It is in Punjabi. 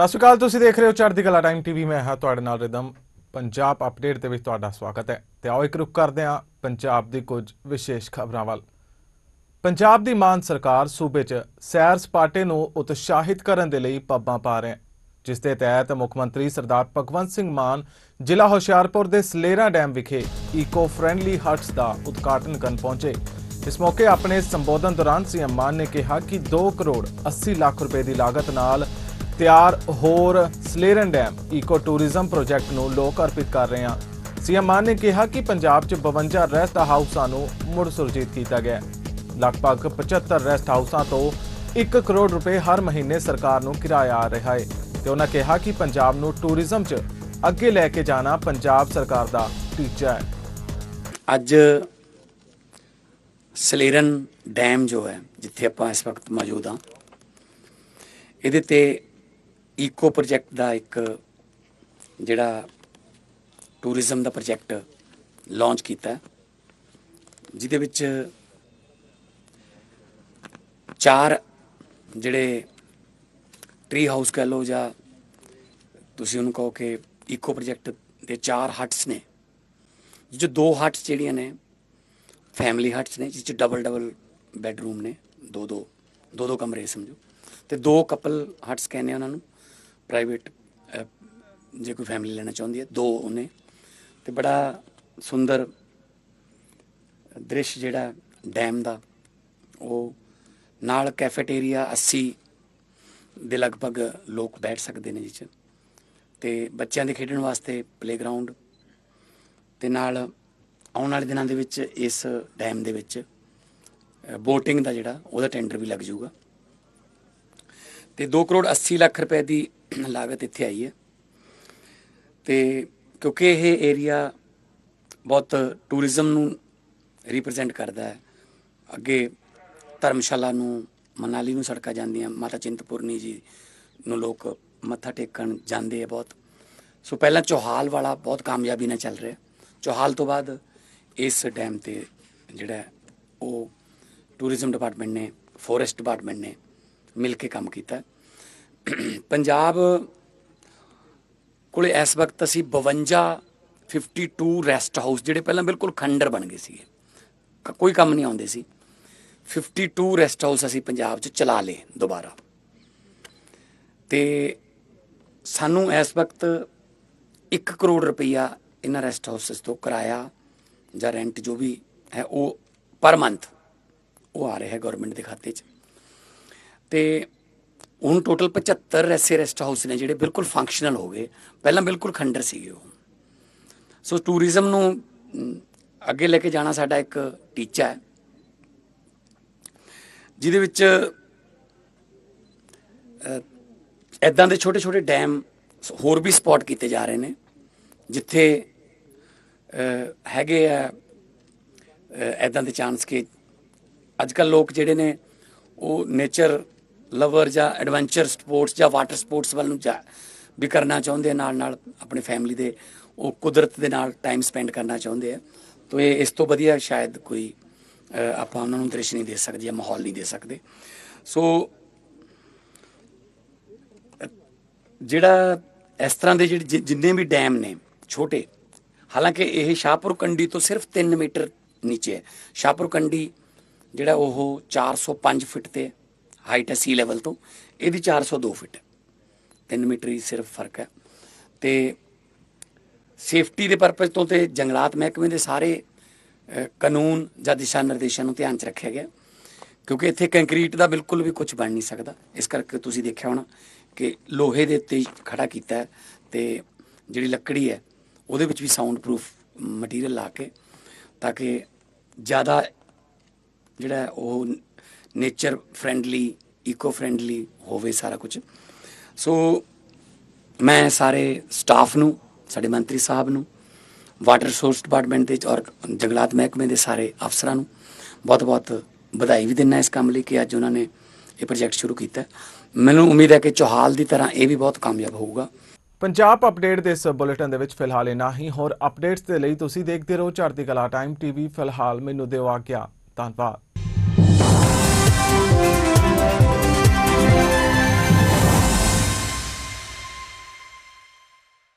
ਸਤਿ ਸ਼੍ਰੀ ਅਕਾਲ, ਤੁਸੀਂ ਦੇਖ ਰਹੇ ਹੋ ਚੜ੍ਹਦੀ ਕਲਾ ਟਾਈਮ ਟੀਵੀ। ਮੈਂ ਹਾਂ ਤੁਹਾਡੇ ਨਾਲ ਰਿਦਮ। ਪੰਜਾਬ ਅਪਡੇਟ ਦੇ ਵਿੱਚ ਤੁਹਾਡਾ ਸਵਾਗਤ ਹੈ। ਤੇ ਆਓ ਇੱਕ ਰੁਕ ਕਰਦੇ ਹਾਂ ਪੰਜਾਬ ਦੀ ਕੁਝ ਵਿਸ਼ੇਸ਼ ਖਬਰਾਂ ਵੱਲ। ਪੰਜਾਬ ਦੀ ਮਾਨ ਸਰਕਾਰ ਸੂਬੇ 'ਚ ਸੈਰ ਸਪਾਟੇ ਨੂੰ ਉਤਸ਼ਾਹਿਤ ਕਰਨ ਦੇ ਲਈ ਪੱਬਾਂ ਪਾ ਰਹੇ ਜਿਸ ਦੇ ਤਹਿਤ ਮੁੱਖ ਮੰਤਰੀ ਸਰਦਾਰ ਭਗਵੰਤ ਸਿੰਘ ਮਾਨ ਜ਼ਿਲ੍ਹਾ ਹੁਸ਼ਿਆਰਪੁਰ ਦੇ ਸਲੇਰਾ ਡੈਮ ਵਿਖੇ ਈਕੋ ਫ੍ਰੈਂਡਲੀ ਹਟਸ ਦਾ ਉਦਘਾਟਨ ਕਰਨ ਪਹੁੰਚੇ। ਇਸ ਮੌਕੇ ਆਪਣੇ ਸੰਬੋਧਨ ਦੌਰਾਨ ਸੀਐਮ ਮਾਨ ਨੇ ਕਿਹਾ ਕਿ 2 ਕਰੋੜ 80 ਲੱਖ ਰੁਪਏ ਦੀ ਲਾਗਤ ਨਾਲ ਤਿਆਰ ਹੋਰ Saleran dam eco tourism project ਨੂੰ ਲੋਕ ਅਰਪਿਤ ਕਰ ਰਹੇ ਹਾਂ। ਸੀਐਮ ਮਾਨ ਨੇ ਕਿਹਾ ਕਿ ਪੰਜਾਬ 'ਚ 52 ਰੈਸਟ ਹਾਊਸਾਂ ਨੂੰ ਮੁੜ ਸੁਰਜੀਤ ਕੀਤਾ ਗਿਆ ਲਗਭਗ 75 ਰੈਸਟ ਹਾਊਸਾਂ ਤੋਂ 1 ਕਰੋੜ ਰੁਪਏ ਹਰ ਮਹੀਨੇ ਸਰਕਾਰ ਨੂੰ ਕਿਰਾਇਆ ਆ ਰਿਹਾ ਹੈ ਤੇ ਉਹਨਾਂ ਕਿਹਾ ਕਿ ਪੰਜਾਬ ਨੂੰ ਟੂਰਿਜ਼ਮ 'ਚ ਅੱਗੇ ਲੈ ਕੇ ਜਾਣਾ ਪੰਜਾਬ ਸਰਕਾਰ ਦਾ ਟੀਚਾ ਹੈ। ਅੱਜ ਸਲੇਰਨ ਡੈਮ ਜੋ ਹੈ, ਜਿੱਥੇ ਆਪਾਂ ਇਸ ਵਕਤ ਮੌਜੂਦ ਹਾਂ, ਇਹਦੇ ਤੇ ਈਕੋ ਪ੍ਰੋਜੈਕਟ ਦਾ ਇੱਕ ਜਿਹੜਾ ਟੂਰਿਜ਼ਮ ਦਾ ਪ੍ਰੋਜੈਕਟ ਲਾਂਚ ਕੀਤਾ ਜਿਹਦੇ ਵਿੱਚ ਚਾਰ ਜਿਹੜੇ ਟ੍ਰੀ ਹਾਊਸ ਕਹ ਲਓ ਜਾਂ ਤੁਸੀਂ ਉਹਨੂੰ ਕਹੋ ਕਿ ਈਕੋ ਪ੍ਰੋਜੈਕਟ ਦੇ ਚਾਰ ਹਟਸ ਨੇ ਜੋ ਦੋ ਹਟਸ ਜਿਹੜੀਆਂ ਨੇ ਫੈਮਿਲੀ ਹਟਸ ਨੇ, ਜਿਸ ਚ ਡਬਲ ਡਬਲ ਬੈੱਡਰੂਮ ਨੇ, ਦੋ ਦੋ ਦੋ ਦੋ ਕਮਰੇ ਸਮਝੋ, ਤੇ ਦੋ ਕਪਲ ਹਟਸ ਕਹਿੰਦੇ ਉਹਨਾਂ ਨੂੰ। ਪ੍ਰਾਈਵੇਟ eh, ਜੇ ਕੋਈ ਫੈਮਿਲੀ ਲੈਣਾ ਚਾਹੁੰਦੀ ਹੈ, ਦੋ ਉਹਨੇ। ਤੇ ਬੜਾ ਸੁੰਦਰ ਦ੍ਰਿਸ਼ ਜਿਹੜਾ ਡੈਮ ਦਾ, ਉਹ ਨਾਲ ਕੈਫੇਟੇਰੀਆ 80 ਦੇ ਲਗਭਗ ਲੋਕ ਬੈਠ ਸਕਦੇ ਨੇ ਜਿਸ 'ਚ ਤੇ ਬੱਚਿਆਂ ਦੇ ਖੇਡਣ ਵਾਸਤੇ ਪਲੇਗਰਾਉਂਡ ਤੇ ਨਾਲ ਆਉਣ ਵਾਲੇ ਦਿਨਾਂ ਦੇ ਵਿੱਚ ਇਸ ਡੈਮ ਦੇ ਵਿੱਚ ਬੋਟਿੰਗ ਦਾ ਜਿਹੜਾ, ਉਹਦਾ ਟੈਂਡਰ ਵੀ ਲੱਗ ਜਾਊਗਾ। ਤੇ 2 ਕਰੋੜ 80 ਲੱਖ ਰੁਪਏ ਦੀ ਲਾਗਤ ਇੱਥੇ ਆਈ ਹੈ। ਤੇ ਕਿਉਂਕਿ ਇਹ ਏਰੀਆ ਬਹੁਤ ਟੂਰਿਜ਼ਮ ਨੂੰ ਰਿਪਰੈਜ਼ੈਂਟ ਕਰਦਾ ਹੈ। ਅੱਗੇ ਧਰਮਸ਼ਾਲਾ ਨੂੰ, ਮਨਾਲੀ ਨੂੰ ਸੜਕਾਂ ਜਾਂਦੀਆਂ, ਮਾਤਾ ਚਿੰਤਪੁਰਨੀ ਜੀ ਨੂੰ ਲੋਕ ਮੱਥਾ ਟੇਕਣ ਜਾਂਦੇ ਆ ਬਹੁਤ। ਸੋ ਪਹਿਲਾਂ ਚੋਹਾਲ ਵਾਲਾ ਬਹੁਤ ਕਾਮਯਾਬੀ ਨਾਲ ਚੱਲ ਰਿਹਾ। ਚੋਹਾਲ ਤੋਂ ਬਾਅਦ ਇਸ ਡੈਮ ਤੇ ਜਿਹੜਾ ਉਹ ਟੂਰਿਜ਼ਮ ਡਿਪਾਰਟਮੈਂਟ ਨੇ ਫੋਰੈਸਟ ਡਿਪਾਰਟਮੈਂਟ ਨੇ ਮਿਲ ਕੇ ਕੰਮ ਕੀਤਾ। ਪੰਜਾਬ ਕੋਲੇ ਇਸ ਵਕਤ ਅਸੀਂ 52 52 ਰੈਸਟ ਹਾਊਸ ਜਿਹੜੇ ਪਹਿਲਾਂ ਬਿਲਕੁਲ ਖੰਡਰ ਬਣ ਗਏ ਸੀਗੇ ਕੋਈ ਕੰਮ ਨਹੀਂ ਆਉਂਦੇ ਸੀ। 52 ਰੈਸਟ ਹਾਊਸ ਅਸੀਂ ਪੰਜਾਬ 'ਚ ਚਲਾ ਲਏ ਦੁਬਾਰਾ। ਤੇ ਸਾਨੂੰ ਇਸ ਵਕਤ 1 ਕਰੋੜ ਰੁਪਈਆ ਇਹਨਾਂ ਰੈਸਟ ਹਾਊਸਸ ਤੋਂ ਕਿਰਾਇਆ ਜਾਂ ਰੈਂਟ ਜੋ ਵੀ ਹੈ ਉਹ ਪਰ ਮੰਥ ਉਹ ਆ ਰਿਹਾ ਹੈ ਗਵਰਨਮੈਂਟ ਦੇ ਖਾਤੇ 'ਚ। ਤੇ ਹੁਣ ਟੋਟਲ 75 ਐਸੇ ਰੈਸਟ ਹਾਊਸ ਨੇ ਜਿਹੜੇ ਬਿਲਕੁਲ ਫੰਕਸ਼ਨਲ ਹੋ ਗਏ। ਪਹਿਲਾਂ ਬਿਲਕੁਲ ਖੰਡਰ ਸੀਗੇ ਉਹ। ਸੋ ਟੂਰਿਜ਼ਮ ਨੂੰ ਅੱਗੇ ਲੈ ਕੇ ਜਾਣਾ ਸਾਡਾ ਇੱਕ ਟੀਚਾ ਹੈ, ਜਿਹਦੇ ਵਿੱਚ ਐਦਾਂ ਦੇ ਛੋਟੇ ਛੋਟੇ ਡੈਮ ਹੋਰ ਵੀ ਸਪੌਟ ਕੀਤੇ ਜਾ ਰਹੇ ਨੇ, ਜਿੱਥੇ ਹੈਗੇ ਆ ਐਦਾਂ ਦੇ ਚਾਂਸ ਕਿ ਅੱਜ ਕੱਲ ਲੋਕ ਜਿਹੜੇ ਨੇ, ਉਹ ਨੇਚਰ ਲਵਰ ਜਾਂ ਐਡਵੈਂਚਰ ਸਪੋਰਟਸ ਜਾਂ ਵਾਟਰ ਸਪੋਰਟਸ ਵੱਲ ਨੂੰ ਜਾ ਵੀ ਕਰਨਾ ਚਾਹੁੰਦੇ ਨਾਲ ਨਾਲ ਆਪਣੀ ਫੈਮਿਲੀ ਦੇ, ਉਹ ਕੁਦਰਤ ਦੇ ਨਾਲ ਟਾਈਮ ਸਪੈਂਡ ਕਰਨਾ ਚਾਹੁੰਦੇ ਆ। ਤਾਂ ਇਹ, ਇਸ ਤੋਂ ਵਧੀਆ ਸ਼ਾਇਦ ਕੋਈ ਆਪਾਂ ਉਹਨਾਂ ਨੂੰ ਦ੍ਰਿਸ਼ ਨਹੀਂ ਦੇ ਸਕਦੇ ਜਾਂ ਮਾਹੌਲ ਨਹੀਂ ਦੇ ਸਕਦੇ। ਸੋ, ਜਿਹੜਾ ਇਸ ਤਰ੍ਹਾਂ ਦੇ ਜਿਹੜੇ ਜਿ- ਜਿੰਨੇ ਵੀ ਡੈਮ ਨੇ, ਛੋਟੇ, ਹਾਲਾਂਕਿ ਇਹ ਸ਼ਾਹਪੁਰ ਕੰਡੀ ਤੋਂ ਸਿਰਫ 3 ਮੀਟਰ ਨੀਚੇ ਹੈ। ਸ਼ਾਹਪੁਰ ਕੰਡੀ ਜਿਹੜਾ ਉਹ 405 ਫੁੱਟ ਤੇ ਹਾਈਟ ਹੈ ਸੀ ਲੈਵਲ ਤੋਂ, ਇਹਦੀ 402 ਫੁੱਟ ਹੈ। 3 ਮੀਟਰ ਹੀ ਸਿਰਫ ਫ਼ਰਕ ਹੈ। ਤੇ ਸੇਫਟੀ ਦੇ ਪਰਪਸ ਤੋਂ ਤੇ ਜੰਗਲਾਤ ਮਹਿਕਮੇ ਦੇ ਸਾਰੇ ਕਾਨੂੰਨ ਜਾਂ ਦਿਸ਼ਾ ਨਿਰਦੇਸ਼ਾਂ ਨੂੰ ਧਿਆਨ ਚ ਰੱਖਿਆ ਗਿਆ। ਕਿਉਂਕਿ ਇੱਥੇ ਕੰਕਰੀਟ ਦਾ ਬਿਲਕੁਲ ਵੀ ਕੁਝ ਬਣ ਨਹੀਂ ਸਕਦਾ। ਇਸ ਕਰਕੇ ਤੁਸੀਂ ਦੇਖਿਆ ਹੋਣਾ ਕਿ ਲੋਹੇ ਦੇ ਉੱਤੇ ਹੀ ਖੜਾ ਕੀਤਾ ਹੈ ਤੇ ਜਿਹੜੀ ਲੱਕੜੀ ਹੈ, ਉਹਦੇ ਵਿੱਚ ਵੀ ਸਾਊਂਡ ਪ੍ਰੂਫ ਮਟੀਰੀਅਲ ਲਾ ਕੇ, ਤਾਂ ਕਿ ਜ਼ਿਆਦਾ ਜਿਹੜਾ ਉਹ ਨੇਚਰ ਫ੍ਰੈਂਡਲੀ ਇਕੋ ਫ੍ਰੈਂਡਲੀ ਹੋਵੇ ਸਾਰਾ ਕੁਝ ਸੋ ਮੈਂ ਸਾਰੇ ਸਟਾਫ ਨੂੰ, ਸਾਡੇ ਮੰਤਰੀ ਸਾਹਿਬ ਨੂੰ ਵਾਟਰ ਰਿਸੋਰਸ ਡਿਪਾਰਟਮੈਂਟ ਦੇ ਔਰ ਜੰਗਲਾਤ ਮਹਿਕਮੇ ਦੇ ਸਾਰੇ ਅਫਸਰਾਂ ਨੂੰ ਬਹੁਤ-ਬਹੁਤ ਵਧਾਈ ਵੀ ਦਿੰਦਾ ਇਸ ਕੰਮ ਲਈ ਕਿ ਅੱਜ ਉਹਨਾਂ ਨੇ ਇਹ ਪ੍ਰੋਜੈਕਟ ਸ਼ੁਰੂ ਕੀਤਾ। ਮੈਨੂੰ ਉਮੀਦ ਹੈ ਕਿ ਚੋਹਾਲ ਦੀ ਤਰ੍ਹਾਂ ਇਹ ਵੀ ਬਹੁਤ ਕਾਮਯਾਬ ਹੋਊਗਾ। ਪੰਜਾਬ ਅਪਡੇਟ ਦੇ ਇਸ ਬੁਲੇਟਿਨ ਦੇ ਵਿੱਚ ਫਿਲਹਾਲ ਇਨਾ ਹੀ। ਹੋਰ ਅਪਡੇਟਸ ਦੇ ਲਈ ਤੁਸੀਂ ਦੇਖਦੇ ਰਹੋ ਚੜ੍ਹਦੀ ਕਲਾ ਟਾਈਮ ਟੀਵੀ ਫਿਲਹਾਲ ਮੈਨੂੰ ਦਿਓ ਆ ਗਿਆ ਧੰਨਵਾਦ। Música